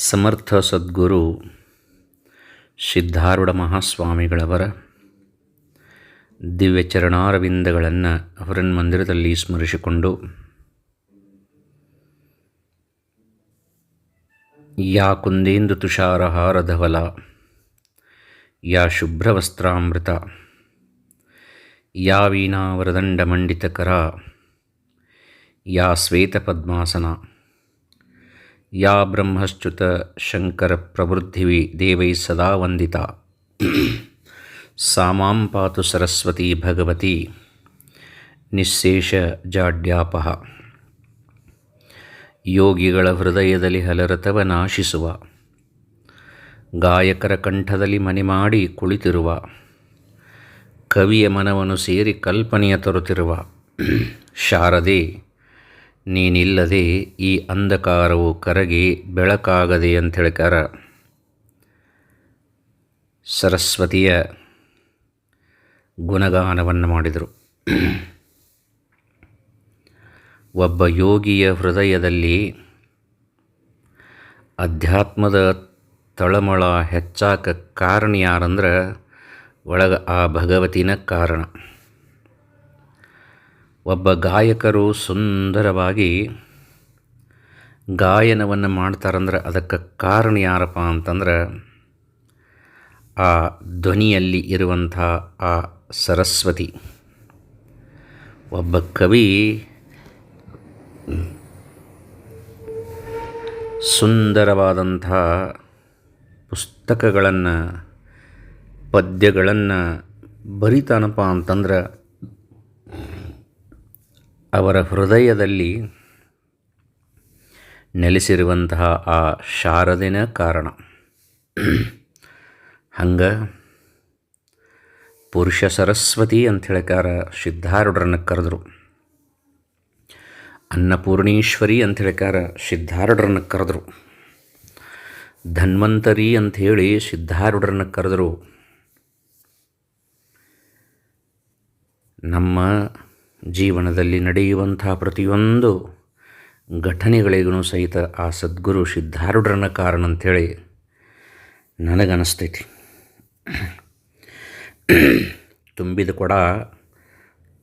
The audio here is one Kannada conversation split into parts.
ಸಮರ್ಥ ಸದ್ಗುರು ಸಿದ್ಧಾರೂಢ ಮಹಾಸ್ವಾಮಿಗಳವರ ದಿವ್ಯ ಚರಣಾರವಿಂದಗಳನ್ನು ಮಂದಿರದಲ್ಲಿ ಸ್ಮರಿಸಿಕೊಂಡು ಯಾ ಕುಂದೇಂದು ತುಷಾರಹಾರಧವಲ, ಯಾ ಶುಭ್ರವಸ್ತ್ರಾಮೃತ, ಯಾ ವೀಣಾವರದಂಡಮಂಡಿತಕರ, ಯಾ ಶ್ವೇತಪದ್ಮಾಸನ. ಯಾ ಬ್ರಹ್ಮಶ್ಚ್ಯುತ ಶಂಕರ ಪ್ರವೃದ್ಧಿವಿ ದೇವೈ ಸದಾ ವಂದಿತ. ಸಾಮಾಂ ಪಾತು ಸರಸ್ವತಿ ಭಗವತಿ. ನಿಶೇಷ ಜಾಡ್ಯಾಪಹ ಯೋಗಿಗಳ ಹೃದಯದಲ್ಲಿ ಹಲರತವ ನಾಶಿಸುವ. ಗಾಯಕರ ಕಂಠದಲ್ಲಿ ಮನೆ ಮಾಡಿ ಕುಳಿತಿರುವ. ಕವಿಯ ಮನವನ್ನು ಸೇರಿ ಕಲ್ಪನೆಯ ತರುತ್ತಿರುವ. ಶಾರದೆ ನೀನಿಲ್ಲದೆ ಈ ಅಂಧಕಾರವು ಕರಗಿ ಬೆಳಕಾಗದೆ ಅಂತ ಹೇಳ್ಕಾರ ಸರಸ್ವತಿಯ ಗುಣಗಾನವನ್ನು ಮಾಡಿದರು. ಒಬ್ಬ ಯೋಗಿಯ ಹೃದಯದಲ್ಲಿ ಅಧ್ಯಾತ್ಮದ ತಳಮಳ ಹೆಚ್ಚಾಕ ಕಾರಣ ಯಾರಂದ್ರೆ ಒಳಗೆ ಆ ಭಗವತಿನ ಕಾರಣ. ಒಬ್ಬ ಗಾಯಕರು ಸುಂದರವಾಗಿ ಗಾಯನವನ್ನು ಮಾಡ್ತಾರಂದ್ರೆ ಅದಕ್ಕೆ ಕಾರಣ ಯಾರಪ್ಪ ಅಂತಂದ್ರೆ ಆ ಧ್ವನಿಯಲ್ಲಿ ಇರುವಂಥ ಆ ಸರಸ್ವತಿ. ಒಬ್ಬ ಕವಿ ಸುಂದರವಾದಂಥ ಪುಸ್ತಕಗಳನ್ನು, ಪದ್ಯಗಳನ್ನು ಬರಿತಾನಪ್ಪ ಅಂತಂದ್ರೆ ಅವರ ಹೃದಯದಲ್ಲಿ ನೆಲೆಸಿರುವಂತಹ ಆ ಶಾರದಿನ ಕಾರಣ. ಹಂಗೆ ಪುರುಷ ಸರಸ್ವತಿ ಅಂತ ಸಿದ್ಧಾರುಡ್ರನ್ನ ಕರೆದರು. ಅನ್ನಪೂರ್ಣೇಶ್ವರಿ ಅಂತ ಹೇಳ್ಕಾರ ಸಿದ್ಧಾರೂಢರನ್ನು ಕರೆದರು. ಧನ್ವಂತರಿ ಅಂಥೇಳಿ ಸಿದ್ಧಾರೂಢರನ್ನು ಕರೆದರು. ನಮ್ಮ ಜೀವನದಲ್ಲಿ ನಡೆಯುವಂಥ ಪ್ರತಿಯೊಂದು ಘಟನೆಗಳಿಗೂ ಸಹಿತ ಆ ಸದ್ಗುರು ಸಿದ್ಧಾರೂಢರನ್ನ ಕಾರಣ ಅಂಥೇಳಿ ನನಗನ್ನಿಸ್ತೈತಿ ತುಂಬಿದ ಕೊಡ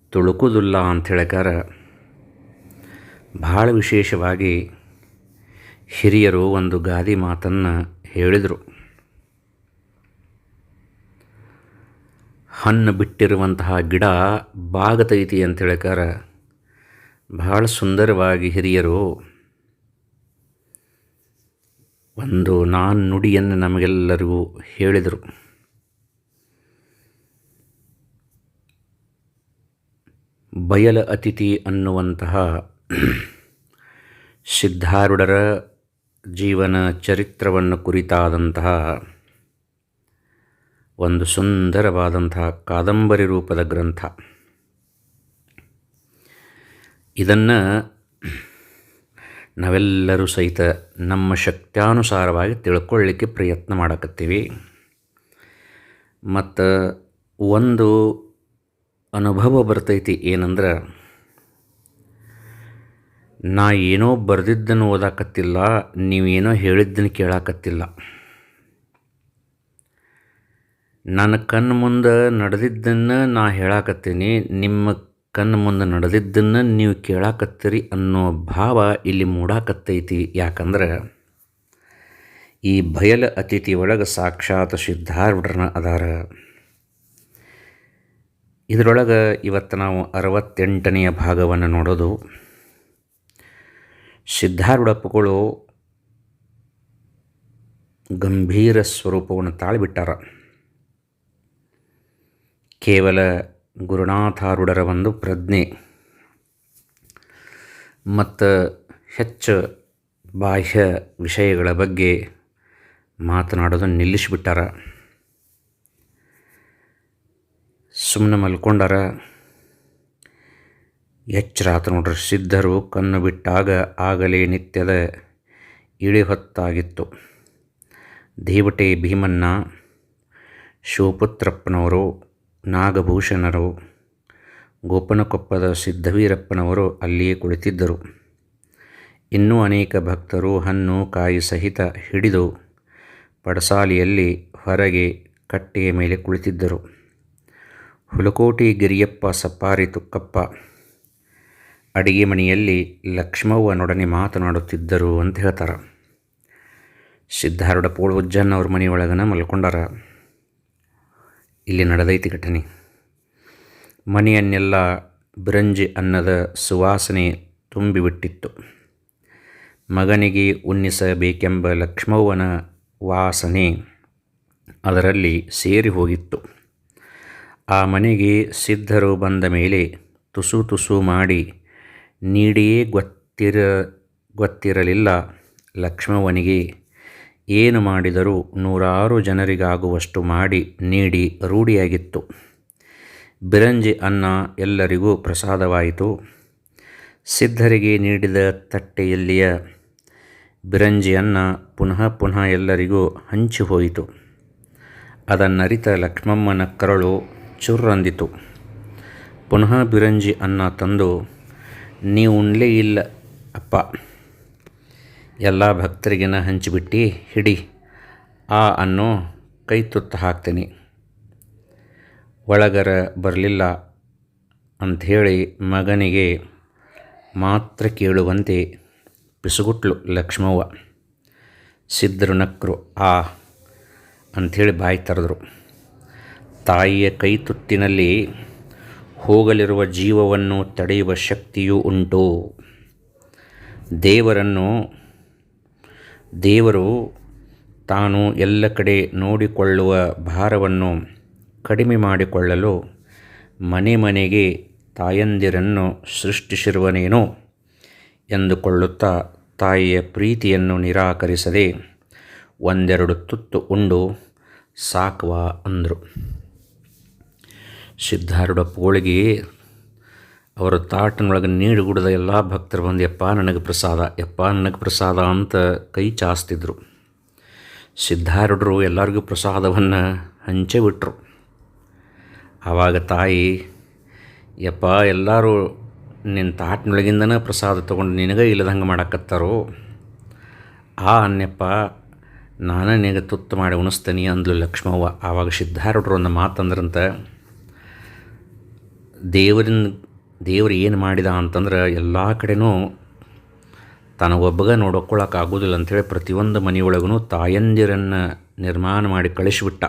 ತುಳುಕುದಿಲ್ಲ ಅಂತ ಹೇಳಕಾರ ಭಾಳ ವಿಶೇಷವಾಗಿ ಹಿರಿಯರು ಒಂದು ಗಾದಿ ಮಾತನ್ನು ಹೇಳಿದರು. ಹಣ್ಣು ಬಿಟ್ಟಿರುವಂತಹ ಗಿಡ ಬಾಗತೈತಿ ಅಂತ ಹೇಳಕಾರ. ಭಾಳ ಸುಂದರವಾಗಿ ಹಿರಿಯರು, ಒಂದು ನಾನ್ ನುಡಿಯನ್ನು ನಮಗೆಲ್ಲರಿಗೂ ಹೇಳಿದರು. ಬಯಲ ಅತಿಥಿ ಅನ್ನುವಂತಹ ಸಿದ್ಧಾರೂಢರ ಜೀವನ ಚರಿತ್ರವನ್ನು ಕುರಿತಾದಂತಹ ಒಂದು ಸುಂದರವಾದಂತಹ ಕಾದಂಬರಿ ರೂಪದ ಗ್ರಂಥ. ಇದನ್ನು ನಾವೆಲ್ಲರೂ ಸಹಿತ ನಮ್ಮ ಶಕ್ತ್ಯಾನುಸಾರವಾಗಿ ತಿಳ್ಕೊಳ್ಳಿಕ್ಕೆ ಪ್ರಯತ್ನ ಮಾಡಕತ್ತೀವಿ. ಮತ್ತು ಒಂದು ಅನುಭವ ಬರ್ತೈತಿ ಏನಂದ್ರೆ, ನಾ ಏನೋ ಬರೆದಿದ್ದನ್ನು ಓದಾಕತ್ತಿಲ್ಲ, ನೀವೇನೋ ಹೇಳಿದ್ದನ್ನು ಕೇಳಾಕತ್ತಿಲ್ಲ. ನನ್ನ ಕಣ್ಣು ಮುಂದೆ ನಡೆದಿದ್ದನ್ನು ನಾ ಹೇಳಾಕತ್ತೀನಿ. ನಿಮ್ಮ ಕಣ್ಣು ಮುಂದೆ ನಡೆದಿದ್ದನ್ನು ನೀವು ಕೇಳಾಕತ್ತೀರಿ ಅನ್ನೋ ಭಾವ ಇಲ್ಲಿ ಮೂಡಾಕತ್ತೈತಿ. ಯಾಕಂದ್ರೆ ಈ ಬಯಲ ಅತಿಥಿ ಒಳಗೆ ಸಾಕ್ಷಾತ್ ಸಿದ್ಧಾರೂಢರನ್ನ ಅದಾರ. ಇದರೊಳಗೆ ಇವತ್ತು ನಾವು ಅರವತ್ತೆಂಟನೆಯ ಭಾಗವನ್ನು ನೋಡೋದು. ಸಿದ್ಧಾರೂಢಪ್ಪಗಳು ಗಂಭೀರ ಸ್ವರೂಪವನ್ನು ತಾಳಿಬಿಟ್ಟಾರ. ಕೇವಲ ಗುರುನಾಥಾರುಡರ ಒಂದು ಪ್ರಜ್ಞೆ. ಮತ್ತು ಹೆಚ್ಚು ಬಾಹ್ಯ ವಿಷಯಗಳ ಬಗ್ಗೆ ಮಾತನಾಡೋದನ್ನು ನಿಲ್ಲಿಸಿಬಿಟ್ಟಾರ. ಸುಮ್ಮನೆ ಮಲ್ಕೊಂಡಾರ. ಎಚ್ಚರಾತ ನೋಡ್ರಿ, ಸಿದ್ಧರು ಕಣ್ಣು ಬಿಟ್ಟಾಗ ಆಗಲೇ ನಿತ್ಯದ ಇಳಿ ಹೊತ್ತಾಗಿತ್ತು. ದೇವಟೆ ಭೀಮಣ್ಣ ಶಿವಪುತ್ರಪ್ಪನವರು ನಾಗಭೂಷಣರು, ಗೋಪನಕೊಪ್ಪದ ಸಿದ್ಧವೀರಪ್ಪನವರು ಅಲ್ಲಿಯೇ ಕುಳಿತಿದ್ದರು. ಇನ್ನೂ ಅನೇಕ ಭಕ್ತರು ಹಣ್ಣು ಕಾಯಿ ಸಹಿತ ಹಿಡಿದು ಪಡಸಾಲಿಯಲ್ಲಿ ಹೊರಗೆ ಕಟ್ಟೆಯ ಮೇಲೆ ಕುಳಿತಿದ್ದರು. ಹುಲಕೋಟಿ ಗಿರಿಯಪ್ಪ ಸಪ್ಪಾರಿ ತುಕ್ಕಪ್ಪ, ಅಡಿಗೆ ಮನೆಯಲ್ಲಿ ಲಕ್ಷ್ಮವ್ವನೊಡನೆ ಮಾತನಾಡುತ್ತಿದ್ದರು ಅಂತ ಹೇಳ್ತಾರೆ. ಸಿದ್ಧಾರೂಢ ಪೋಳ್ವಜ್ಜನ್ ಅವ್ರ ಮನೆಯೊಳಗನ ಮಲ್ಕೊಂಡಾರ. ಇಲ್ಲಿ ನಡೆದೈತಿ ಘಟನೆ. ಮನೆಯನ್ನೆಲ್ಲ ಬಿರಂಜಿ ಅನ್ನದ ಸುವಾಸನೆ ತುಂಬಿಬಿಟ್ಟಿತ್ತು. ಮಗನಿಗೆ ಉನ್ನಿಸಬೇಕೆಂಬ ಲಕ್ಷ್ಮವ್ವನ ವಾಸನೆ ಅದರಲ್ಲಿ ಸೇರಿ ಹೋಗಿತ್ತು. ಆ ಮನೆಗೆ ಸಿದ್ಧರು ಬಂದ ಮೇಲೆ ತುಸು ತುಸು ಮಾಡಿ ನೀಡಿಯೇ ಗೊತ್ತಿರ, ಗೊತ್ತಿರಲಿಲ್ಲ ಲಕ್ಷ್ಮವ್ವನಿಗೆ ಏನು ಮಾಡಿದರೂ ನೂರಾರು ಜನರಿಗಾಗುವಷ್ಟು ಮಾಡಿ ನೀಡಿ ರೂಢಿಯಾಗಿತ್ತು. ಬಿರಂಜಿ ಅನ್ನ ಎಲ್ಲರಿಗೂ ಪ್ರಸಾದವಾಯಿತು. ಸಿದ್ಧರಿಗೆ ನೀಡಿದ ತಟ್ಟೆಯಲ್ಲಿಯ ಬಿರಂಜಿ ಅನ್ನ ಪುನಃ ಪುನಃ ಎಲ್ಲರಿಗೂ ಹಂಚಿ ಹೋಯಿತು. ಅದನ್ನರಿತ ಲಕ್ಷ್ಮಮ್ಮನ ಕರಳು ಚುರ್ರಂದಿತು. ಪುನಃ ಬಿರಂಜಿ ಅನ್ನ ತಂದು ನೀವು ಉಣ್ಲೇ ಇಲ್ಲ, ಅಪ್ಪ. ಎಲ್ಲ ಭಕ್ತರಿಗಿನ ಹಂಚಿಬಿಟ್ಟು, ಹಿಡಿ, ಆ ಅನ್ನೋ ಕೈ ತುತ್ತ ಹಾಕ್ತೀನಿ. ಒಳಗರ ಬರಲಿಲ್ಲ ಅಂಥೇಳಿ ಮಗನಿಗೆ ಮಾತ್ರ ಕೇಳುವಂತೆ ಪಿಸುಗುಟ್ಲು ಲಕ್ಷ್ಮವ್ವ. ಸಿದ್ಧರು ನಕ್ರು, ಆ ಅಂಥೇಳಿ ಬಾಯಿ ತರೆದರು. ತಾಯಿಯ ಕೈ ತುತ್ತಿನಲ್ಲಿ ಹೋಗಲಿರುವ ಜೀವವನ್ನು ತಡೆಯುವ ಶಕ್ತಿಯೂ ಉಂಟು. ದೇವರನ್ನು ದೇವರು ತಾನು ಎಲ್ಲ ಕಡೆ ನೋಡಿಕೊಳ್ಳುವ ಭಾರವನ್ನು ಕಡಿಮೆ ಮಾಡಿಕೊಳ್ಳಲು ಮನೆ ಮನೆಗೆ ತಾಯಂದಿರನ್ನು ಸೃಷ್ಟಿಸಿರುವನೇನೋ ಎಂದುಕೊಳ್ಳುತ್ತಾ ತಾಯಿಯ ಪ್ರೀತಿಯನ್ನು ನಿರಾಕರಿಸದೆ ಒಂದೆರಡು ತುತ್ತು ಉಂಡು ಸಾಕುವ ಅಂದರು. ಸಿದ್ಧಾರೂಢ ಪೋಳಿಗೆ ಅವರ ತಾಟನೊಳಗೆ ನೀಡು ಗುಡದ ಎಲ್ಲ ಭಕ್ತರು ಬಂದು, ಯಪ್ಪ, ನನಗೆ ಪ್ರಸಾದ, ಯಪ್ಪ, ನನಗೆ ಪ್ರಸಾದ ಅಂತ ಕೈ ಚಾಸ್ತಿದ್ರು ಸಿದ್ಧಾರೂಢರು ಎಲ್ಲರಿಗೂ ಪ್ರಸಾದವನ್ನು ಹಂಚೆ ಬಿಟ್ಟರು ಆವಾಗ ತಾಯಿ, ಯಪ್ಪ, ಎಲ್ಲರೂ ನಿನ್ನ ತಾಟ್ನೊಳಗಿಂದನೇ ಪ್ರಸಾದ ತೊಗೊಂಡು ನಿನಗೆ ಇಲ್ಲದಂಗೆ ಮಾಡಕತ್ತಾರೋ? ಆ ಅನ್ಯಪ್ಪ, ನಾನು ನಿನಗೆ ತುತ್ತು ಮಾಡಿ ಉಣಿಸ್ತೀನಿ ಅಂದ್ಲು ಲಕ್ಷ್ಮವ್ವ. ಆವಾಗ ಸಿದ್ಧಾರೂಢರು ಒಂದು ಮಾತಂದ್ರಂತ, ದೇವರಿನ ದೇವ್ರು ಏನು ಮಾಡಿದ ಅಂತಂದ್ರೆ ಎಲ್ಲ ಕಡೆನೂ ತನಗೊಬ್ಬಗ ನೋಡ್ಕೊಳ್ಳೋಕೆ ಆಗೋದಿಲ್ಲ ಅಂಥೇಳಿ ಪ್ರತಿಯೊಂದು ಮನೆಯೊಳಗೂ ತಾಯಂದಿರನ್ನು ನಿರ್ಮಾಣ ಮಾಡಿ ಕಳಿಸಿಬಿಟ್ಟ.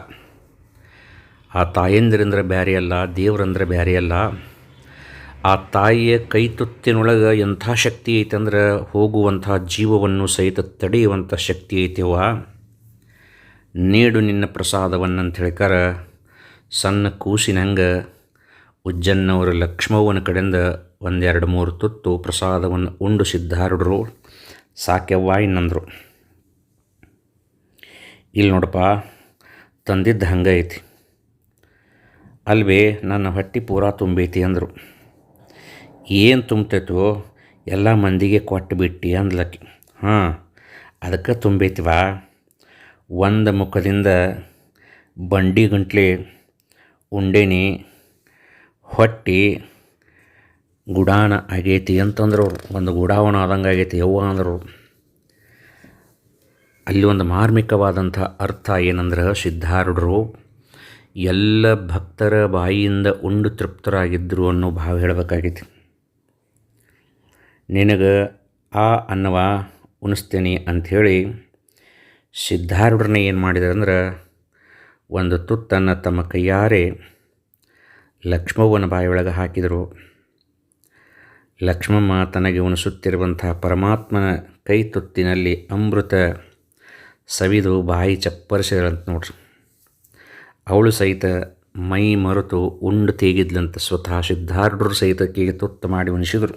ಆ ತಾಯಂದಿರಂದ್ರೆ ಬೇರೆ ಅಲ್ಲ, ದೇವ್ರಂದ್ರೆ ಬೇರೆ ಅಲ್ಲ. ಆ ತಾಯಿಯ ಕೈ ತುತ್ತಿನೊಳಗೆ ಎಂಥ ಶಕ್ತಿ ಐತಂದ್ರೆ ಹೋಗುವಂಥ ಜೀವವನ್ನು ಸಹಿತ ತಡೆಯುವಂಥ ಶಕ್ತಿ ಐತೆವ ನೀಡು ನಿನ್ನ ಪ್ರಸಾದವನ್ನು ಅಂತ ಹೇಳ್ಕಾರ ಸಣ್ಣ ಕೂಸಿನಂಗೆ ಉಜ್ಜನ್ನವರು ಲಕ್ಷ್ಮವ್ವನ ಕಡೆಯಿಂದ ಒಂದೆರಡು ಮೂರು ತುತ್ತು ಪ್ರಸಾದವನ್ನು ಉಂಡು ಸಿದ್ಧಾರಡರು ಸಾಕ್ಯವ್ವ ಇನ್ನಂದರು ಇಲ್ಲಿ ನೋಡಪ್ಪ, ತಂದಿದ್ದು ಹಂಗೆ ಐತಿ. ಅಲ್ವೇ, ನನ್ನ ಹೊಟ್ಟೆ ಪೂರ ತುಂಬೈತಿ ಅಂದರು. ಏನು ತುಂಬ್ತೈತೋ, ಎಲ್ಲ ಮಂದಿಗೆ ಕೊಟ್ಟು ಬಿಟ್ಟು ಅಂದ್ಲಕ್ಕಿ ಹಾಂ, ಅದಕ್ಕೆ ತುಂಬೈತಿವಾ ಒಂದು ಮುಖದಿಂದ ಬಂಡಿ ಗಂಟ್ಲೆ ಉಂಡೇನಿ. ಹೊಟ್ಟೆ ಗುಡಾಣ ಆಗೈತಿ ಅಂತಂದ್ರೆ ಅವರು. ಒಂದು ಗುಡಾವಣ ಆದಂಗೆ ಆಗೈತಿ ಯವ್ವ ಅಂದರು ಅಲ್ಲಿ ಒಂದು ಮಾರ್ಮಿಕವಾದಂಥ ಅರ್ಥ ಏನಂದ್ರೆ ಸಿದ್ಧಾರೂಢರು ಎಲ್ಲ ಭಕ್ತರ ಬಾಯಿಯಿಂದ ಉಂಡು ತೃಪ್ತರಾಗಿದ್ದರು ಅನ್ನೋ ಭಾವ ಹೇಳಬೇಕಾಗೈತಿ. ನಿನಗೆ ಆ ಅನ್ನವ ಉಣಿಸ್ತೀನಿ ಅಂಥೇಳಿ ಸಿದ್ಧಾರೂಢರನ್ನ ಏನು ಮಾಡಿದ್ರು ಅಂದ್ರೆ ಒಂದು ತುತ್ತನ್ನು ತಮ್ಮ ಕೈಯಾರೆ ಲಕ್ಷ್ಮವ್ವನ ಬಾಯಿಯೊಳಗೆ ಹಾಕಿದರು. ಲಕ್ಷ್ಮಮ್ಮ ತನಗೆ ಉಣಿಸುತ್ತಿರುವಂತಹ ಪರಮಾತ್ಮನ ಕೈ ತುತ್ತಿನಲ್ಲಿ ಅಮೃತ ಸವಿದು ಬಾಯಿ ಚಪ್ಪರಿಸಿದಳಂತ ನೋಡ್ರಿ. ಅವಳು ಸಹಿತ ಮೈ ಮರೆತು ಉಂಡು ತೇಗಿದ್ಲಂತ ಸ್ವತಃ ಸಿದ್ಧಾರ್ಢರು ಸಹಿತ ಕೈ ತುತ್ತು ಮಾಡಿ ಉಣಿಸಿದರು.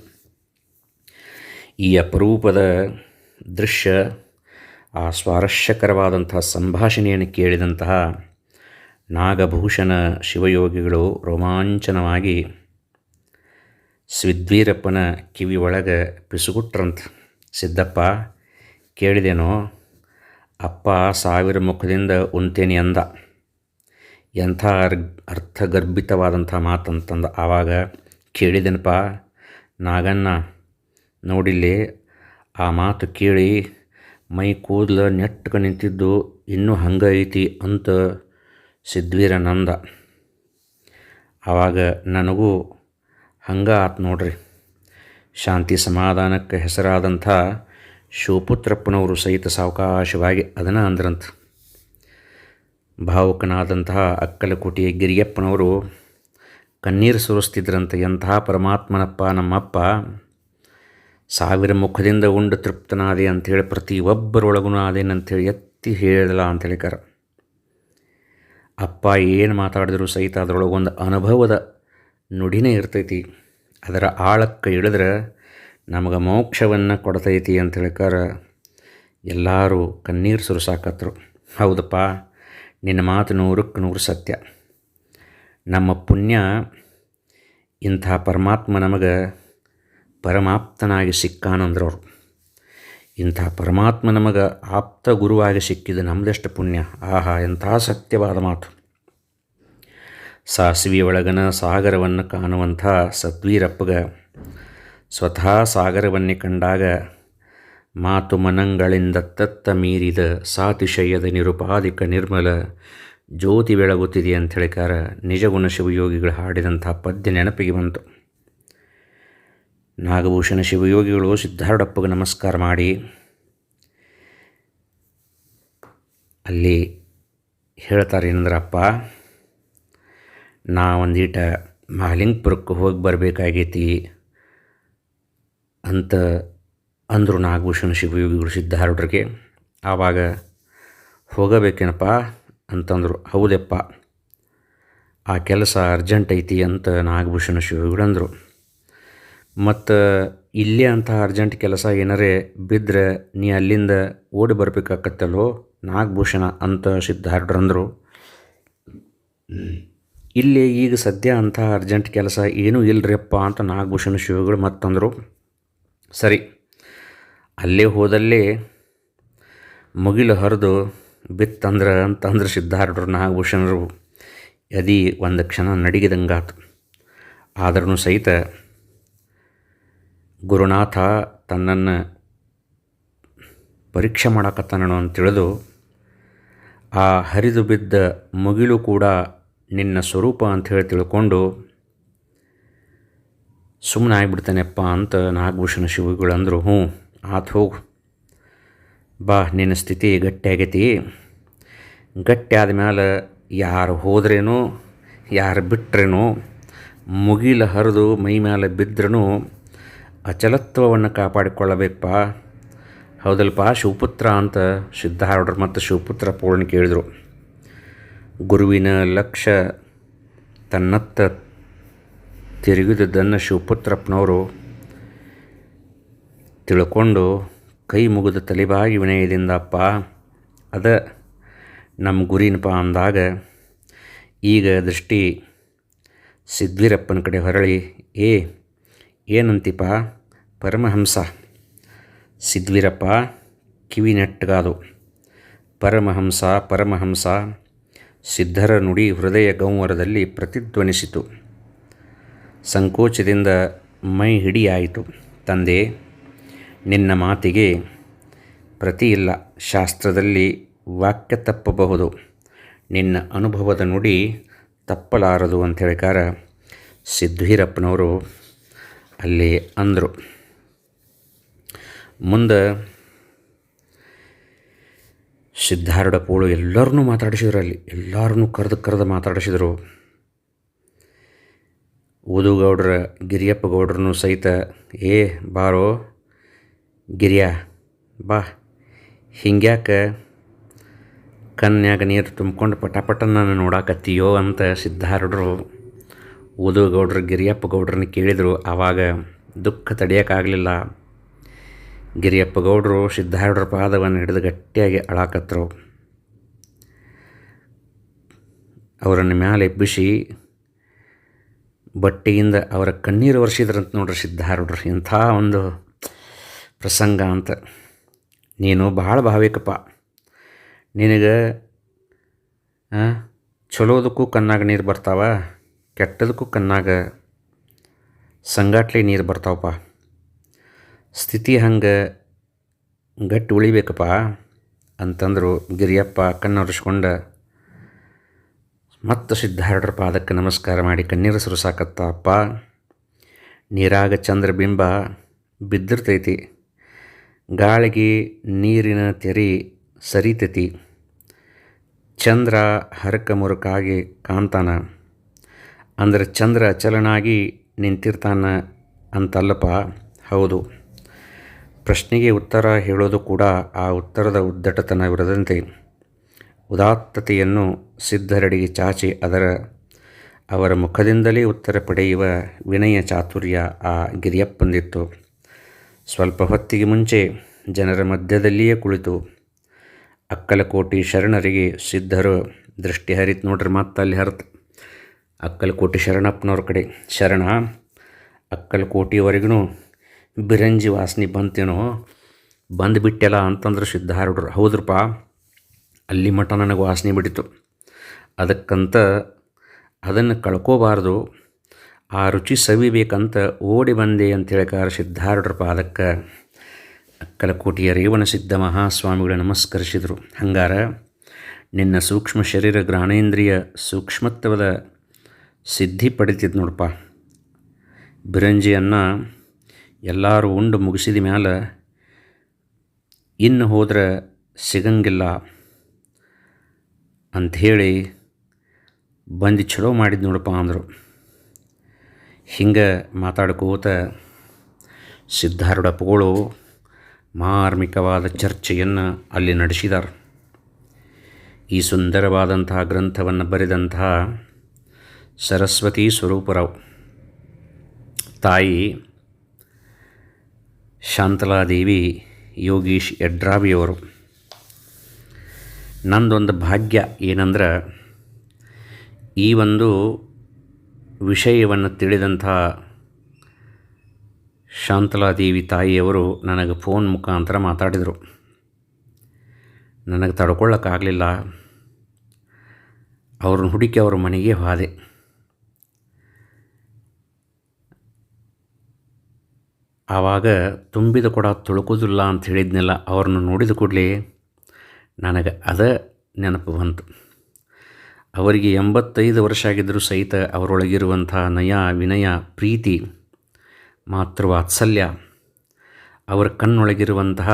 ಈ ಅಪರೂಪದ ದೃಶ್ಯ ಆ ಸ್ವಾರಸ್ಯಕರವಾದಂತಹ ಸಂಭಾಷಣೆಯನ್ನು ಕೇಳಿದಂತಹ ನಾಗಭೂಷಣ ಶಿವಯೋಗಿಗಳು ರೋಮಾಂಚನವಾಗಿ ಸ್ವಿದ್ವೀರಪ್ಪನ ಕಿವಿ ಒಳಗೆ ಪಿಸುಗುಟ್ರಂತ ಸಿದ್ದಪ್ಪ, ಕೇಳಿದೇನೋ? ಅಪ್ಪ ಸಾವಿರ ಮುಖದಿಂದ ಉಂತೇನಿ ಅಂದ. ಎಂಥ ಅರ್ ಅರ್ಥಗರ್ಭಿತವಾದಂಥ ಮಾತಂತಂದ ಆವಾಗ ಕೇಳಿದೆನಪ್ಪ, ನಾಗಣ್ಣ, ನೋಡಿಲ್ಲಿ, ಆ ಮಾತು ಕೇಳಿ ಮೈ ಕೂದಲು ನೆಟ್ಟಗೆ ನಿಂತಿದ್ದು ಇನ್ನೂ ಹಂಗೆ ಐತಿ ಅಂತ ಸಿದ್ವೀರ ನಂದ ಆವಾಗ ನನಗೂ ಹಂಗೆ ಆತು ನೋಡ್ರಿ. ಶಾಂತಿ ಸಮಾಧಾನಕ್ಕೆ ಹೆಸರಾದಂಥ ಶಿವಪುತ್ರಪ್ಪನವರು ಸಹಿತ ಸಾವಕಾಶವಾಗಿ ಅದನ್ನು ಅಂದ್ರಂತ. ಭಾವುಕನಾದಂತಹ ಅಕ್ಕಲಕೋಟೆಯ ಗಿರಿಯಪ್ಪನವರು ಕಣ್ಣೀರು ಸುರಿಸ್ತಿದ್ರಂತೆ ಎಂತಹ ಪರಮಾತ್ಮನಪ್ಪ ನಮ್ಮಪ್ಪ. ಸಾವಿರ ಮುಖದಿಂದ ಉಂಡು ತೃಪ್ತನಾದೆ ಅಂಥೇಳಿ ಪ್ರತಿಯೊಬ್ಬರೊಳಗೂ ಆದೇನಂಥೇಳಿ ಎತ್ತಿ ಹೇಳಲ್ಲ ಅಂತ ಕರ. ಅಪ್ಪ ಏನು ಮಾತಾಡಿದ್ರು ಸಹಿತ ಅದರೊಳಗೆ ಒಂದು ಅನುಭವದ ನುಡಿನೇ ಇರ್ತೈತಿ. ಅದರ ಆಳಕ್ಕೆ ಇಳಿದ್ರೆ ನಮಗೆ ಮೋಕ್ಷವನ್ನು ಕೊಡ್ತೈತಿ ಅಂತ ಹೇಳ್ಕಾರ ಎಲ್ಲರೂ ಕಣ್ಣೀರು ಸುರಿಸಾಕತ್ರು. ಹೌದಪ್ಪ, ನಿನ್ನ ಮಾತು ನೂರಕ್ಕೆ ನೂರು ಸತ್ಯ. ನಮ್ಮ ಪುಣ್ಯ ಇಂಥ ಪರಮಾತ್ಮ ನಮಗೆ ಪರಮಾಪ್ತನಾಗಿ ಸಿಕ್ಕಾನಂದ್ರವ್ರು. ಇಂಥ ಪರಮಾತ್ಮ ನಮಗೆ ಆಪ್ತ ಗುರುವಾಗಿ ಸಿಕ್ಕಿದ ನಮ್ಮದಷ್ಟು ಪುಣ್ಯ. ಆಹಾ, ಎಂಥ ಸತ್ಯವಾದ ಮಾತು. ಸಾಸಿವೆ ಒಳಗನ ಸಾಗರವನ್ನು ಕಾಣುವಂಥ ಸದ್ವೀರಪ್ಪಗ ಸ್ವತಃ ಸಾಗರವನ್ನೇ ಕಂಡಾಗ ಮಾತು ಮನಂಗಳಿಂದ ತತ್ತ ಮೀರಿದ ಸಾತಿಶಯ್ಯದ ನಿರುಪಾದಿಕ ನಿರ್ಮಲ ಜ್ಯೋತಿ ಬೆಳಗುತ್ತಿದೆ ಅಂತ ಹೇಳಿಕಾರ ನಿಜಗುಣ ಶಿವಯೋಗಿಗಳು ಹಾಡಿದಂಥ ಪದ್ಯ ನೆನಪಿಗೆ ಬಂತು. ನಾಗಭೂಷಣ ಶಿವಯೋಗಿಗಳು ಸಿದ್ಧಾರೂಢಪ್ಪಗೆ ನಮಸ್ಕಾರ ಮಾಡಿ. ಅಲ್ಲಿ ಹೇಳ್ತಾರೆ ಏನಂದ್ರಪ್ಪ, ನಾ ಒಂದೀಟ ಮಹಾಲಿಂಗಪುರಕ್ಕೆ ಹೋಗಿ ಬರಬೇಕಾಗೈತಿ ಅಂತ ಅಂದರು ನಾಗಭೂಷಣ ಶಿವಯೋಗಿಗಳು ಸಿದ್ಧಾರೂಢರಿಗೆ. ಆವಾಗ ಹೋಗಬೇಕೇನಪ್ಪ ಅಂತಂದರು, ಹೌದಪ್ಪ, ಆ ಕೆಲಸ ಅರ್ಜೆಂಟ್ ಐತಿ ಅಂತ ನಾಗಭೂಷಣ ಶಿವಗಳು ಅಂದರು ಮತ್ತು ಇಲ್ಲೇ ಅಂಥ ಅರ್ಜೆಂಟ್ ಕೆಲಸ ಏನಾರೇ ಬಿದ್ದರೆ ನೀ ಅಲ್ಲಿಂದ ಓಡಿ ಬರಬೇಕಾಕತ್ತಲ್ಲೋ ನಾಗಭೂಷಣ ಅಂತ ಸಿದ್ಧಾರ್ಡ್ರಂದರು ಇಲ್ಲಿ ಈಗ ಸದ್ಯ ಅಂಥ ಅರ್ಜೆಂಟ್ ಕೆಲಸ ಏನೂ ಇಲ್ಲರಿಯಪ್ಪ ಅಂತ ನಾಗಭೂಷಣ ಶಿವಗಳು ಮತ್ತಂದರು. ಸರಿ, ಅಲ್ಲೇ ಹೋದಲ್ಲೇ ಮುಗಿಲು ಹರಿದು ಬಿತ್ತಂದ್ರೆ ಅಂತಂದ್ರೆ ಸಿದ್ಧಾರ್ಢರು ನಾಗಭೂಷಣರು ಯದಿ ಒಂದು ಕ್ಷಣ ನಡಿಗಿದಂಗಾತು. ಆದ್ರೂ ಸಹಿತ ಗುರುನಾಥ ತನ್ನನ್ನು ಪರೀಕ್ಷೆ ಮಾಡಕತ್ತಾನೋ ಅಂತ ತಿಳಿದು ಆ ಹರಿದು ಬಿದ್ದ ಮುಗಿಲು ಕೂಡ ನಿನ್ನ ಸ್ವರೂಪ ಅಂತ ಹೇಳಿ ತಿಳ್ಕೊಂಡು ಸುಮ್ಮನೆ ಆಗಿಬಿಡ್ತಾನೆಪ್ಪ ಅಂತ ನಾಗಭೂಷಣ ಶಿವಗಳಂದರು ಹ್ಞೂ, ಆತು ಹೋಗು. ಬಾ, ನಿನ್ನ ಸ್ಥಿತಿ ಗಟ್ಟಿಯಾಗೈತಿ. ಗಟ್ಟಿ ಆದಮೇಲೆ ಯಾರು ಹೋದ್ರೇನೋ, ಯಾರು ಬಿಟ್ರೇನೋ, ಮುಗಿಲು ಹರಿದು ಮೈ ಮೇಲೆ ಬಿದ್ರೂ ಅಚಲತ್ವವನ್ನು ಕಾಪಾಡಿಕೊಳ್ಳಬೇಕಪ್ಪ. ಹೌದಲ್ಪ? ಶಿವಪುತ್ರ ಅಂತ ಸಿದ್ಧಾರೂಢರು ಮತ್ತು ಶಿವಪುತ್ರ ಪೂರ್ಣ ಕೇಳಿದರು. ಗುರುವಿನ ಲಕ್ಷ್ಯ ತನ್ನತ್ತ ತಿರುಗಿದದ್ದನ್ನು ಶಿವಪುತ್ರಪ್ಪನವರು ತಿಳ್ಕೊಂಡು ಕೈ ಮುಗಿದ ತಲೆಬಾಗಿ ವಿನಯದಿಂದ ಅಪ್ಪ ಅದ ನಮ್ಮ ಗುರಿನಪ್ಪ ಅಂದಾಗ ಈಗ ದೃಷ್ಟಿ ಸಿದ್ವೀರಪ್ಪನ ಕಡೆ ಹೊರಳಿ, ಏ ಏನಂತಿಪ್ಪ ಪರಮಹಂಸ. ಸಿದ್ವಿರಪ್ಪ ಕಿವಿ ನೆಟ್ಟಗಾದು ಪರಮಹಂಸ ಪರಮಹಂಸ. ಸಿದ್ಧರ ನುಡಿ ಹೃದಯ ಗೌವರದಲ್ಲಿ ಪ್ರತಿಧ್ವನಿಸಿತು. ಸಂಕೋಚದಿಂದ ಮೈ ಹಿಡಿಯಾಯಿತು. ತಂದೆ, ನಿನ್ನ ಮಾತಿಗೆ ಪ್ರತಿ ಇಲ್ಲ ಶಾಸ್ತ್ರದಲ್ಲಿ ವಾಕ್ಯ ತಪ್ಪಬಹುದು. ನಿನ್ನ ಅನುಭವದ ನುಡಿ ತಪ್ಪಲಾರದು ಅಂತ ಹೇಳಿಕಾರ ಸಿದ್ಧೀರಪ್ಪನವರು ಅಲ್ಲಿ ಅಂದರು. ಮುಂದೆ ಸಿದ್ಧಾರೂಢ ಪೋಳು ಎಲ್ಲರನ್ನೂ ಮಾತಾಡಿಸಿದ್ರು ಅಲ್ಲಿ. ಎಲ್ಲರನ್ನೂ ಕರೆದು ಕರೆದು ಮಾತಾಡಿಸಿದರು. ಓದುಗೌಡ್ರ ಗಿರಿಯಪ್ಪ ಗೌಡ್ರನ್ನು ಸಹಿತ, ಏ, ಬಾರೋ, ಗಿರಿಯ, ಬಾ. ಹಿಂಗ್ಯಾಕೆ ಕನ್ಯಾಗ ನೀರು ತುಂಬ್ಕೊಂಡು ಪಟಪಟ ನಾನು ನೋಡಾಕತ್ತೀಯೋ ಅಂತ ಸಿದ್ಧಾರೂಢರು ಓದುಗೌಡ್ರ ಗಿರಿಯಪ್ಪ ಗೌಡ್ರನ್ನ ಕೇಳಿದರು ಆವಾಗ ದುಃಖ ತಡೆಯೋಕ್ಕಾಗಲಿಲ್ಲ. ಗಿರಿಯಪ್ಪ ಗೌಡರು ಸಿದ್ಧಾರೂಢರ ಪಾದವನ್ನು ಹಿಡಿದು ಗಟ್ಟಿಯಾಗಿ ಅಳಾಕತ್ರು ಅವರನ್ನು ಮ್ಯಾಲೆ ಎಬ್ಬಿಸಿ ಬಟ್ಟೆಯಿಂದ ಅವರ ಕಣ್ಣೀರು ಒರೆಸಿದ್ರಂತ ನೋಡ್ರಿ ಸಿದ್ಧಾರೂಢರು ಇಂಥ ಒಂದು ಪ್ರಸಂಗ ಅಂತ. ನೀನು ಭಾಳ ಭಾವಿಕಪ್ಪ. ನಿನಗೆ ಚಲೋದಕ್ಕೂ ಕಣ್ಣಾಗ ನೀರು ಬರ್ತಾವ? ಕೆಟ್ಟದಕ್ಕೂ ಕಣ್ಣಾಗ ಸಂಗಾಟ್ಲೆ ನೀರು ಬರ್ತಾವಪ್ಪ. ಸ್ಥಿತಿ ಹಂಗೆ ಗಟ್ಟಿ ಉಳಿಬೇಕಪ್ಪ ಅಂತಂದರು ಗಿರಿಯಪ್ಪ ಕಣ್ಣೊರೆಸ್ಕೊಂಡ ಮತ್ತು ಸಿದ್ಧಾರೂಢರ ಅದಕ್ಕೆ ನಮಸ್ಕಾರ ಮಾಡಿ ಕಣ್ಣೀರು ಸುರಿಸಾಕತ್ತ ನೀರಾಗ ನೀರಾಗ ಚಂದ್ರಬಿಂಬ ಬಿದ್ದಿರ್ತೈತಿ. ಗಾಳಿಗೆ ನೀರಿನ ತೆರಿ ಸರಿತೈತಿ. ಚಂದ್ರ ಹರಕ ಮುರುಕಾಗಿ ಕಾಣ್ತಾನ. ಅಂದ್ರೆ ಚಂದ್ರ ಚಲನಾಗಿ ನಿಂತಿರ್ತಾನ ಅಂತಲ್ಲಪ್ಪ? ಹೌದು. ಪ್ರಶ್ನೆಗೆ ಉತ್ತರ ಹೇಳೋದು ಕೂಡ ಆ ಉತ್ತರದ ಉದ್ದಟತನವಿರದಂತೆ ಉದಾತ್ತತೆಯನ್ನು ಸಿದ್ಧರಡಿಗೆ ಚಾಚಿ ಅದರ, ಅವರ ಮುಖದಿಂದಲೇ ಉತ್ತರ ಪಡೆಯುವ ವಿನಯ ಚಾತುರ್ಯ ಆ ಗಿರಿಯಪ್ಪಂದಿತ್ತು. ಸ್ವಲ್ಪ ಹೊತ್ತಿಗೆ ಮುಂಚೆ ಜನರ ಮಧ್ಯದಲ್ಲಿಯೇ ಕುಳಿತು ಅಕ್ಕಲಕೋಟಿ ಶರಣರಿಗೆ ಸಿದ್ಧರು ದೃಷ್ಟಿ ಹರಿತು ನೋಡ್ರಿ ಮತ್ತೆ ಅಲ್ಲಿ ಹರಿತು ಅಕ್ಕಲಕೋಟಿ ಶರಣಪ್ಪನವ್ರ ಕಡೆ. ಶರಣ ಅಕ್ಕಲಕೋಟಿವರೆಗೂ ಬಿರಂಜಿ ವಾಸನೆ ಬಂತೇನೋ. ಬಂದುಬಿಟ್ಟೆಲ್ಲ ಅಂತಂದ್ರೆ ಸಿದ್ಧಾರೂಢರು. ಹೌದ್ರಪ್ಪ ಅಲ್ಲಿ ಮಠ ನನಗೆ ವಾಸನೆ ಬಿಡಿತು ಅದಕ್ಕಂತ ಅದನ್ನು ಕಳ್ಕೋಬಾರ್ದು. ಆ ರುಚಿ ಸವಿಬೇಕಂತ ಓಡಿ ಬಂದೆ ಅಂತೇಳಿ ಕಾರ ಸಿದ್ಧಾರೂಢರ ಪಾದಕ್ಕೆ ಅಕ್ಕಲಕೋಟೆಯ ರೇವಣ ಸಿದ್ಧ ಮಹಾಸ್ವಾಮಿಗಳು ನಮಸ್ಕರಿಸಿದರು. ಹಂಗಾರ ನಿನ್ನ ಸೂಕ್ಷ್ಮ ಶರೀರ ಗ್ರಾಣೇಂದ್ರಿಯ ಸೂಕ್ಷ್ಮತ್ವದ ಸಿದ್ಧಿ ಪಡಿತಿದ್ ನೋಡಪ್ಪ. ಬಿರಂಜಿಯನ್ನು ಎಲ್ಲರೂ ಉಂಡು ಮುಗಿಸಿದ ಮ್ಯಾಲೆ ಇನ್ನು ಹೋದ್ರೆ ಸಿಗಂಗಿಲ್ಲ ಅಂಥೇಳಿ ಬಂದು ಚಲೋ ಮಾಡಿದ್ದು ನೋಡಪ್ಪ ಅಂದರು. ಹಿಂಗೆ ಮಾತಾಡ್ಕೋತ ಸಿದ್ಧಾರೂಢಪ್ಪಗಳು ಮಾರ್ಮಿಕವಾದ ಚರ್ಚೆಯನ್ನು ಅಲ್ಲಿ ನಡೆಸಿದಾರ. ಈ ಸುಂದರವಾದಂತಹ ಗ್ರಂಥವನ್ನು ಬರೆದಂತಹ ಸರಸ್ವತಿ ಸ್ವರೂಪರಾವ್. ತಾಯಿ ಶಾಂತಲಾದೇವಿ, ಯೋಗೀಶ್ ಯಡ್ರಾವಿಯವರು ನಂದೊಂದು ಭಾಗ್ಯ ಏನಂದ್ರೆ, ಈ ಒಂದು ವಿಷಯವನ್ನು ತಿಳಿದಂಥ ಶಾಂತಲಾದೇವಿ ತಾಯಿಯವರು ನನಗೆ ಫೋನ್ ಮುಖಾಂತರ ಮಾತಾಡಿದರು. ನನಗೆ ತಡ್ಕೊಳ್ಳೋಕ್ಕಾಗಲಿಲ್ಲ ಅವ್ರನ್ನ ಹುಡುಕಿ ಅವ್ರ ಮನೆಗೆ ಹೋದೆ. ಆವಾಗ ತುಂಬಿದ ಕೊಡ ತುಳುಕೋದಿಲ್ಲ ಅಂತ ಹೇಳಿದ್ನೆಲ್ಲ ಅವ್ರನ್ನ ನೋಡಿದ ಕೂಡಲೇ ನನಗೆ ಅದ ನೆನಪು ಬಂತು. ಅವರಿಗೆ ಎಂಬತ್ತೈದು ವರ್ಷ ಆಗಿದ್ದರೂ ಸಹಿತ ಅವರೊಳಗಿರುವಂಥ ನಯ, ವಿನಯ, ಪ್ರೀತಿ ಮಾತೃ ವಾತ್ಸಲ್ಯ ಅವರ ಕಣ್ಣೊಳಗಿರುವಂತಹ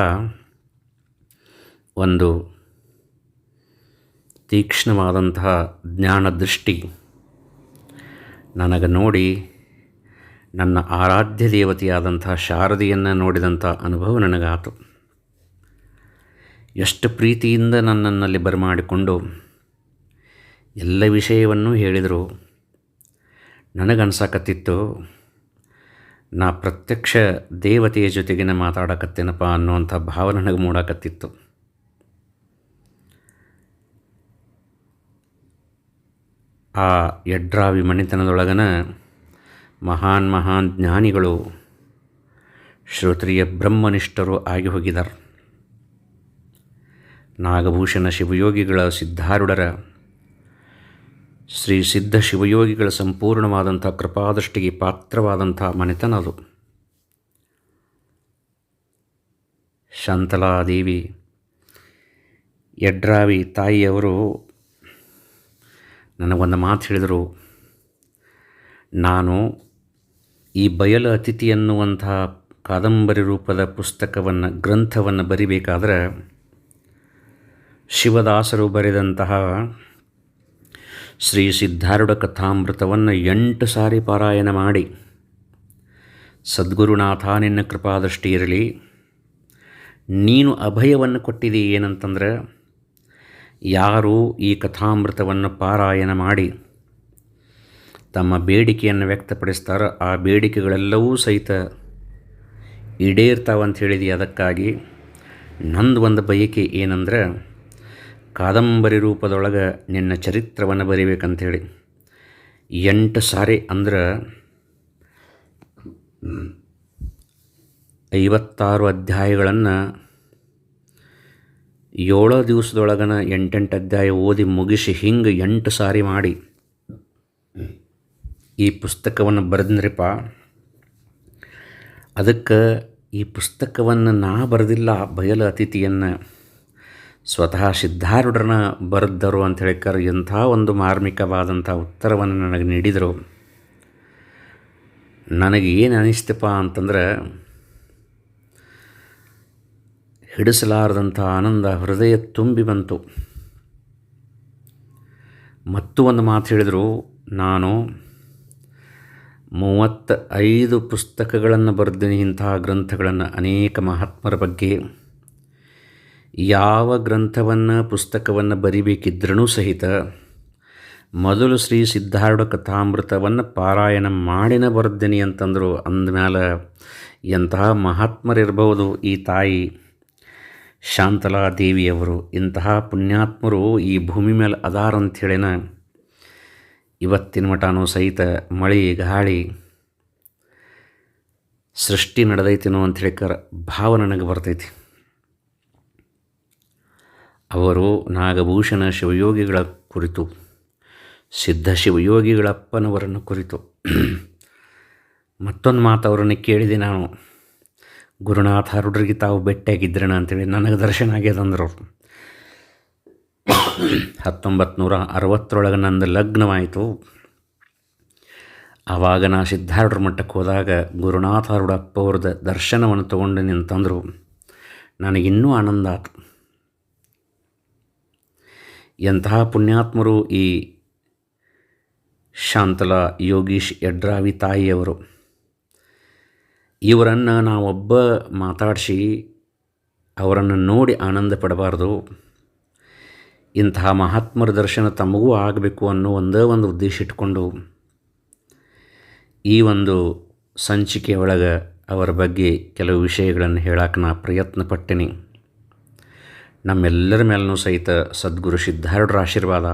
ಒಂದು ತೀಕ್ಷ್ಣವಾದಂತಹ ಜ್ಞಾನ ದೃಷ್ಟಿ ನನಗೆ ನೋಡಿ ನನ್ನ ಆರಾಧ್ಯ ದೇವತೆಯಾದಂಥ ಶಾರದೆಯನ್ನು ನೋಡಿದಂಥ ಅನುಭವ ನನಗಾತು. ಎಷ್ಟು ಪ್ರೀತಿಯಿಂದ ನನ್ನಲ್ಲಿ ಬರಮಾಡಿಕೊಂಡು ಎಲ್ಲ ವಿಷಯವನ್ನು ಹೇಳಿದರು. ನನಗನ್ಸಕತ್ತಿತ್ತು, ನಾ ಪ್ರತ್ಯಕ್ಷ ದೇವತೆಯ ಜೊತೆಗಿನ ಮಾತಾಡಕತ್ತೇನಪ್ಪ ಅನ್ನುವಂಥ ಭಾವ ನನಗೆ ಮೂಡಾಕತ್ತಿತ್ತು. ಆ ಯಡ್ರಾವಿ ಮಣಿತನದೊಳಗನ ಮಹಾನ್ ಮಹಾನ್ ಜ್ಞಾನಿಗಳು, ಶ್ರೋತ್ರಿಯ ಬ್ರಹ್ಮನಿಷ್ಠರು ಆಗಿ ಹೋಗಿದ್ದಾರೆ ನಾಗಭೂಷಣ ಶಿವಯೋಗಿಗಳ ಸಿದ್ಧಾರುಡರ ಶ್ರೀ ಸಿದ್ಧ ಶಿವಯೋಗಿಗಳ ಸಂಪೂರ್ಣವಾದಂಥ ಕೃಪಾದೃಷ್ಟಿಗೆ ಪಾತ್ರವಾದಂಥ ಮನೆತನ ಅದು. ಶಾಂತಲಾದೇವಿ, ಯಡ್ರಾವಿ ತಾಯಿಯವರು ನನಗೊಂದು ಮಾತು ಹೇಳಿದರು. ನಾನು ಈ ಬಯಲು ಅತಿಥಿ ಎನ್ನುವಂತಹ ಕಾದಂಬರಿ ರೂಪದ ಪುಸ್ತಕವನ್ನು, ಗ್ರಂಥವನ್ನು ಬರಿಬೇಕಾದ್ರೆ ಶಿವದಾಸರು ಬರೆದಂತಹ ಶ್ರೀ ಸಿದ್ಧಾರೂಢ ಕಥಾಮೃತವನ್ನು ಎಂಟು ಸಾರಿ ಪಾರಾಯಣ ಮಾಡಿ. ಸದ್ಗುರುನಾಥ, ನಿನ್ನ ಕೃಪಾದೃಷ್ಟಿ ಇರಲಿ. ನೀನು ಅಭಯವನ್ನು ಕೊಟ್ಟಿದೆ ಏನಂತಂದ್ರೆ ಯಾರು ಈ ಕಥಾಮೃತವನ್ನು ಪಾರಾಯಣ ಮಾಡಿ ತಮ್ಮ ಬೇಡಿಕೆಯನ್ನು ವ್ಯಕ್ತಪಡಿಸ್ತಾರೋ ಆ ಬೇಡಿಕೆಗಳೆಲ್ಲವೂ ಸಹಿತ ಈಡೇರ್ತಾವಂತ ಹೇಳಿದೆ. ಅದಕ್ಕಾಗಿ ನಂದು ಒಂದು ಬಯಕೆ ಏನಂದ್ರೆ, ಕಾದಂಬರಿ ರೂಪದೊಳಗೆ ನಿನ್ನ ಚರಿತ್ರವನ್ನು ಬರಿಬೇಕಂಥೇಳಿ ಎಂಟು ಸಾರಿ ಅಂದ್ರೆ ಐವತ್ತಾರು ಅಧ್ಯಾಯಗಳನ್ನು ಏಳೋ ದಿವಸದೊಳಗನ ಎಂಟೆಂಟು ಅಧ್ಯಾಯ ಓದಿ ಮುಗಿಸಿ ಹಿಂಗೆ ಎಂಟು ಸಾರಿ ಮಾಡಿ ಈ ಪುಸ್ತಕವನ್ನು ಬರೆದ್ನರಿಪ್ಪ, ಅದಕ್ಕೆ ಈ ಪುಸ್ತಕವನ್ನು ನಾ ಬರೆದಿಲ್ಲ, ಬಯಲು ಅತಿಥಿಯನ್ನು. ಸ್ವತಃ ಸಿದ್ಧಾರೂಢರನ್ನ ಬರೆದರು ಅಂತ ಹೇಳಿಕರು ಎಂಥ ಒಂದು ಮಾರ್ಮಿಕವಾದಂಥ ಉತ್ತರವನ್ನು ನನಗೆ ನೀಡಿದರು. ನನಗೆ ಏನು ಅನಿಸ್ತಪ್ಪ ಅಂತಂದ್ರೆ, ಹಿಡಿಸಲಾರದಂಥ ಆನಂದ ಹೃದಯ ತುಂಬಿ ಬಂತು. ಮತ್ತು ಒಂದು ಮಾತು ಹೇಳಿದರು, ನಾನು ಮೂವತ್ತ ಐದು ಪುಸ್ತಕಗಳನ್ನು ಬರೆದಿನಿ, ಇಂತಹ ಗ್ರಂಥಗಳನ್ನು ಅನೇಕ ಮಹಾತ್ಮರ ಬಗ್ಗೆ. ಯಾವ ಗ್ರಂಥವನ್ನು, ಪುಸ್ತಕವನ್ನು ಬರಿಬೇಕಿದ್ರೂ ಸಹಿತ ಮೊದಲು ಶ್ರೀ ಸಿದ್ಧಾರೂಢ ಕಥಾಮೃತವನ್ನು ಪಾರಾಯಣ ಮಾಡಿನ ಬರ್ದಿನಿ ಅಂತಂದರು ಅಂದಮೇಲೆ ಎಂತಹ ಮಹಾತ್ಮರಿರ್ಬೋದು ಈ ತಾಯಿ ಶಾಂತಲಾ ದೇವಿಯವರು. ಇಂತಹ ಪುಣ್ಯಾತ್ಮರು ಈ ಭೂಮಿ ಮೇಲೆ ಅದಾರ ಅಂಥೇಳಿನ ಇವತ್ತಿನ ಮಟನೂ ಸಹಿತ ಮಳೆ, ಗಾಳಿ ಸೃಷ್ಟಿ ನಡೆದೈತೇನೋ ಅಂತ ಹೇಳಿಕರ ಭಾವ ನನಗೆ ಬರ್ತೈತಿ. ಅವರು ನಾಗಭೂಷಣ ಶಿವಯೋಗಿಗಳ ಕುರಿತು, ಸಿದ್ಧ ಶಿವಯೋಗಿಗಳಪ್ಪನವರನ್ನು ಕುರಿತು ಮತ್ತೊಂದು ಮಾತು ಅವರನ್ನು ಕೇಳಿದೆ ನಾನು. ಗುರುನಾಥ ಹರುಡ್ರಿಗೆ ತಾವು ಭೇಟಿಯಾಗಿದ್ರಣ ಅಂತೇಳಿ ನನಗೆ ದರ್ಶನ ಆಗ್ಯದಂದ್ರು ಅವರು. ಹತ್ತೊಂಬತ್ತು ನೂರ ಅರವತ್ತರೊಳಗೆ ನಂದು ಲಗ್ನವಾಯಿತು. ಆವಾಗ ನಾ ಸಿದ್ಧಾರೂಢರ ಮಟ್ಟಕ್ಕೆ ಹೋದಾಗ ಗುರುನಾಥ ಅವ್ರದ್ದು ದರ್ಶನವನ್ನು ತಗೊಂಡು ನಿಂತಂದರು ನನಗಿನ್ನೂ ಆನಂದ ಆತು. ಎಂತಹ ಪುಣ್ಯಾತ್ಮರು ಈ ಶಾಂತಲ ಯೋಗೀಶ್ ಯಡ್ರಾವಿ ತಾಯಿಯವರು. ಇವರನ್ನು ನಾವೊಬ್ಬ ಮಾತಾಡಿಸಿ ಅವರನ್ನು ನೋಡಿ ಆನಂದ ಪಡಬಾರ್ದು. ಇಂತಹ ಮಹಾತ್ಮರ ದರ್ಶನ ತಮಗೂ ಆಗಬೇಕು ಅನ್ನೋ ಒಂದೇ ಒಂದು ಉದ್ದೇಶ ಇಟ್ಕೊಂಡು ಈ ಒಂದು ಸಂಚಿಕೆ ಒಳಗೆ ಅವರ ಬಗ್ಗೆ ಕೆಲವು ವಿಷಯಗಳನ್ನು ಹೇಳಕ್ಕೆ ನಾ ಪ್ರಯತ್ನ ಪಟ್ಟಿನಿ ನಮ್ಮೆಲ್ಲರ ಮೇಲೂ ಸಹಿತ ಸದ್ಗುರು ಸಿದ್ಧಾರೂಢರ ಆಶೀರ್ವಾದ.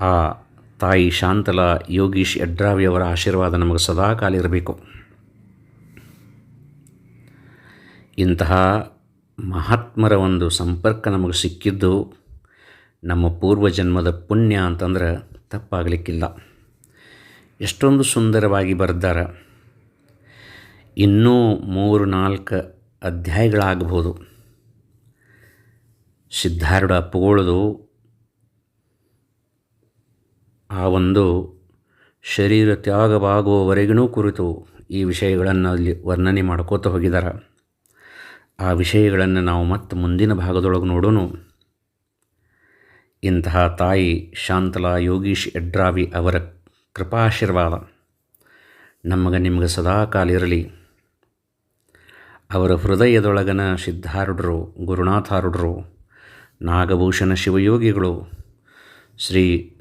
ಆ ತಾಯಿ ಶಾಂತಲ ಯೋಗೀಶ್ ಯಡ್ರಾವಿಯವರ ಆಶೀರ್ವಾದ ನಮಗೆ ಸದಾ ಕಾಲ ಇರಬೇಕು ಇಂತಹ ಮಹಾತ್ಮರ ಒಂದು ಸಂಪರ್ಕ ನಮಗೆ ಸಿಕ್ಕಿದ್ದು ನಮ್ಮ ಪೂರ್ವ ಜನ್ಮದ ಪುಣ್ಯ ಅಂತಂದ್ರೆ ತಪ್ಪಾಗಲಿಕ್ಕಿಲ್ಲ. ಎಷ್ಟೊಂದು ಸುಂದರವಾಗಿ ಬರೆದಾರ. ಇನ್ನೂ ಮೂರು, ನಾಲ್ಕು ಅಧ್ಯಾಯಗಳಾಗಬಹುದು ಸಿದ್ಧಾರೂಢ ಅಪ್ಪುಗಳದು ಆ ಒಂದು ಶರೀರ ತ್ಯಾಗವಾಗುವವರೆಗೂ ಕುರಿತು ಈ ವಿಷಯಗಳನ್ನು ಅಲ್ಲಿ ವರ್ಣನೆ ಮಾಡ್ಕೋತ ಹೋಗಿದ್ದಾರೆ ಆ ವಿಷಯಗಳನ್ನು ನಾವು ಮತ್ತೆ ಮುಂದಿನ ಭಾಗದೊಳಗೆ ನೋಡೋಣ ಇಂತಹ ತಾಯಿ ಶಾಂತಲಾ ಯೋಗೀಶ್ ಎಡ್ರಾವಿ ಅವರ ಕೃಪಾಶೀರ್ವಾದ ನಮಗೆ ನಿಮಗೆ ಸದಾಕಾಲ ಇರಲಿ. ಅವರ ಹೃದಯದೊಳಗನ ಸಿದ್ಧಾರುಡರು ಗುರುನಾಥಾರುಡರು ನಾಗಭೂಷಣ ಶಿವಯೋಗಿಗಳು, ಶ್ರೀ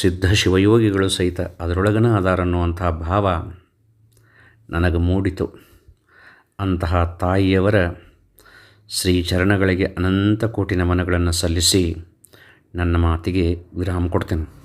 ಸಿದ್ಧ ಶಿವಯೋಗಿಗಳು ಸಹಿತ ಅದರೊಳಗನ ಅದಾರನ್ನುವಂಥ ಭಾವ ನನಗೆ ಮೂಡಿತು. ಅಂತಹ ತಾಯಿಯವರ ಶ್ರೀ ಚರಣಗಳಿಗೆ ಅನಂತ ಕೋಟಿ ನಮನಗಳನ್ನು ಸಲ್ಲಿಸಿ ನನ್ನ ಮಾತಿಗೆ ವಿರಾಮ ಕೊಡ್ತೇನೆ.